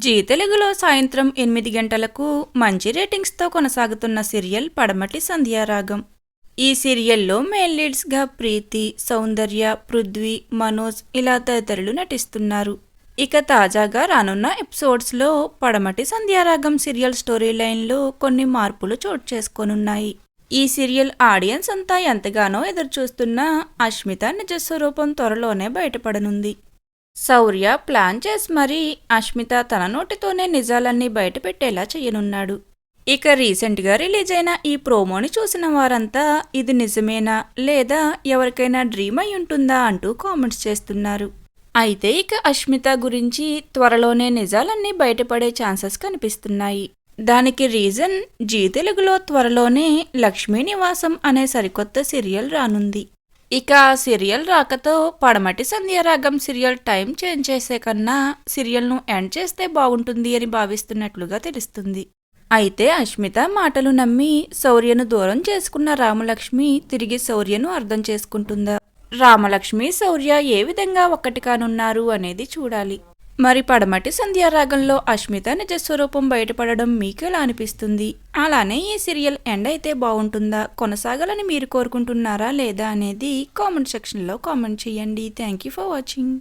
G తెలుగులో సాయంత్రం ఎనిమిది గంటలకు మంచి రేటింగ్స్తో కొనసాగుతున్న సీరియల్ పడమటి సంధ్యారాగం. ఈ సీరియల్లో మెయిన్ లీడ్స్గా ప్రీతి సౌందర్య పృథ్వీ మనోజ్ ఇలా తదితరులు నటిస్తున్నారు. ఇక తాజాగా రానున్న ఎపిసోడ్స్లో పడమటి సంధ్యారాగం సీరియల్ స్టోరీ లైన్లో కొన్ని మార్పులు చోటు చేసుకోనున్నాయి. ఈ సీరియల్ ఆడియన్స్ అంతా ఎంతగానో ఎదురుచూస్తున్న అష్మిత నిజ స్వరూపం త్వరలోనే బయటపడనుంది. శౌర్య ప్లాన్ చేసి మరీ అష్మిత తన నోటితోనే నిజాలన్నీ బయటపెట్టేలా చేయనున్నాడు. ఇక రీసెంట్గా రిలీజ్ అయిన ఈ ప్రోమోని చూసిన వారంతా ఇది నిజమేనా లేదా ఎవరికైనా డ్రీమ్ అయి ఉంటుందా అంటూ కామెంట్స్ చేస్తున్నారు. అయితే ఇక అష్మిత గురించి త్వరలోనే నిజాలన్నీ బయటపడే ఛాన్సెస్ కనిపిస్తున్నాయి. దానికి రీజన్ జీ తెలుగులో త్వరలోనే లక్ష్మీ నివాసం అనే సరికొత్త సీరియల్ రానుంది. ఇక సీరియల్ రాకతో పడమటి సంధ్యారాగం సీరియల్ టైం చేంజ్ చేసే కన్నా సీరియల్ను ఎండ్ చేస్తే బాగుంటుంది అని భావిస్తున్నట్లుగా తెలుస్తుంది. అయితే అష్మిత మాటలు నమ్మి శౌర్యను దూరం చేసుకున్న రామలక్ష్మి తిరిగి శౌర్యను అర్థం చేసుకుంటుందా? రామలక్ష్మి శౌర్య ఏ విధంగా ఒక్కటి కానున్నారు అనేది చూడాలి. మరి పడమటి సంధ్యారాగంలో అష్మిత నిజ స్వరూపం బయటపడడం మీకు ఎలా అనిపిస్తుంది? అలానే ఈ సీరియల్ ఎండ్ అయితే బాగుంటుందా? కొనసాగాలని మీరు కోరుకుంటున్నారా లేదా అనేది కామెంట్ సెక్షన్లో కామెంట్ చేయండి. Thank you for watching.